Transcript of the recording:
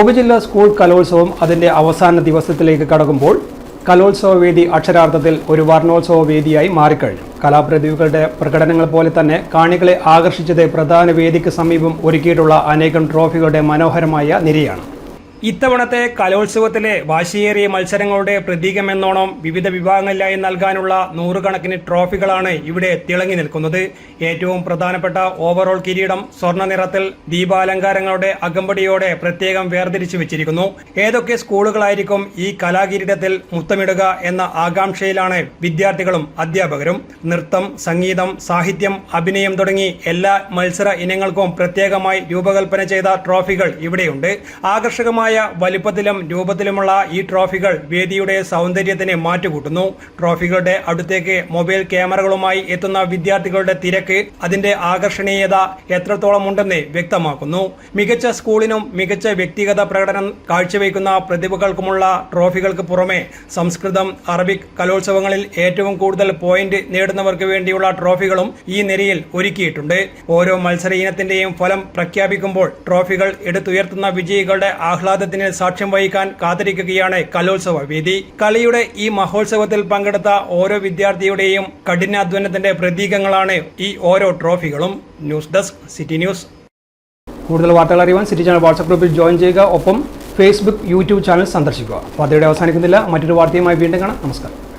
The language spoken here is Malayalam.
ഉപജില്ലാ സ്കൂൾ കലോത്സവം അതിന്റെ അവസാന ദിവസത്തിലേക്ക് കടക്കുമ്പോൾ കലോത്സവ വേദി അക്ഷരാർത്ഥത്തിൽ ഒരു വർണോത്സവ വേദിയായി മാറിക്കഴിഞ്ഞു. കലാപ്രതിഭകളുടെ പ്രകടനങ്ങൾ പോലെ തന്നെ കാണികളെ ആകർഷിച്ചത് പ്രധാന വേദിക്ക് സമീപം ഒരുക്കിയിട്ടുള്ള അനേകം ട്രോഫികളുടെ മനോഹരമായ നിരയാണ്. ഇത്തവണത്തെ കലോത്സവത്തിലെ വാശിയേറിയ മത്സരങ്ങളുടെ പ്രതീകമെന്നോണം വിവിധ വിഭാഗങ്ങളിലായി നൽകാനുള്ള നൂറുകണക്കിന് ട്രോഫികളാണ് ഇവിടെ തിളങ്ങി നിൽക്കുന്നത്. ഏറ്റവും പ്രധാനപ്പെട്ട ഓവറോൾ കിരീടം സ്വർണ നിറത്തിൽ ദീപാലങ്കാരങ്ങളുടെ അകമ്പടിയോടെ പ്രത്യേകം വേർതിരിച്ചു വെച്ചിരിക്കുന്നു. ഏതൊക്കെ സ്കൂളുകളായിരിക്കും ഈ കലാകിരീടത്തിൽ മുത്തമിടുക എന്ന ആകാംക്ഷയിലാണ് വിദ്യാർത്ഥികളും അധ്യാപകരും. നൃത്തം സംഗീതം സാഹിത്യം അഭിനയം തുടങ്ങി എല്ലാ മത്സര ഇനങ്ങൾക്കും പ്രത്യേകമായി രൂപകൽപ്പന ചെയ്ത ട്രോഫികൾ ഇവിടെയുണ്ട്. ആകർഷകമായ വലിപ്പത്തിലും രൂപത്തിലുമുള്ള ഈ ട്രോഫികൾ വേദിയുടെ സൗന്ദര്യത്തിന് മാറ്റുകൂട്ടുന്നു. ട്രോഫികളുടെ അടുത്തേക്ക് മൊബൈൽ ക്യാമറകളുമായി എത്തുന്ന വിദ്യാർത്ഥികളുടെ തിരക്ക് അതിന്റെ ആകർഷണീയത എത്രത്തോളം ഉണ്ടെന്ന് വ്യക്തമാക്കുന്നു. മികച്ച സ്കൂളിനും മികച്ച വ്യക്തിഗത പ്രകടനം കാഴ്ചവെക്കുന്ന പ്രതിഭകൾക്കുമുള്ള ട്രോഫികൾക്ക് പുറമെ സംസ്കൃതം അറബിക് കലോത്സവങ്ങളിൽ ഏറ്റവും കൂടുതൽ പോയിന്റ് നേടുന്നവർക്ക് വേണ്ടിയുള്ള ട്രോഫികളും ഈ നിരയിൽ ഒരുക്കിയിട്ടുണ്ട്. ഓരോ മത്സര ഇനത്തിന്റെയും ഫലം പ്രഖ്യാപിക്കുമ്പോൾ ട്രോഫികൾ എടുത്തുയർത്തുന്ന വിജയികളുടെ ആഹ്ലാദത്തിന് സാക്ഷ്യം വഹിക്കാൻ കാത്തിരിക്കുകയാണ് കലോത്സവ വേദി. കളിയുടെ ഈ മഹോത്സവത്തിൽ പങ്കെടുത്ത ഓരോ വിദ്യാർത്ഥിയുടെയും കഠിനാധ്വാനത്തിന്റെ പ്രതീകങ്ങളാണ് ഈ ഓരോ ട്രോഫികളും. News desk city news. കൂടുതൽ വാർത്തകൾ അറിയാൻ സിറ്റി ചാനൽ വാട്സ്ആപ്പ് ഗ്രൂപ്പിൽ ജോയിൻ ചെയ്യുക. ഒപ്പം ഫേസ്ബുക്ക് യൂട്യൂബ് ചാനൽ സന്ദർശിക്കുക. വാർത്തയുടെ അവസാനിക്കുന്നില്ല. മറ്റൊരു വാർത്തയുമായി വീണ്ടും കാണാം. നമസ്കാരം.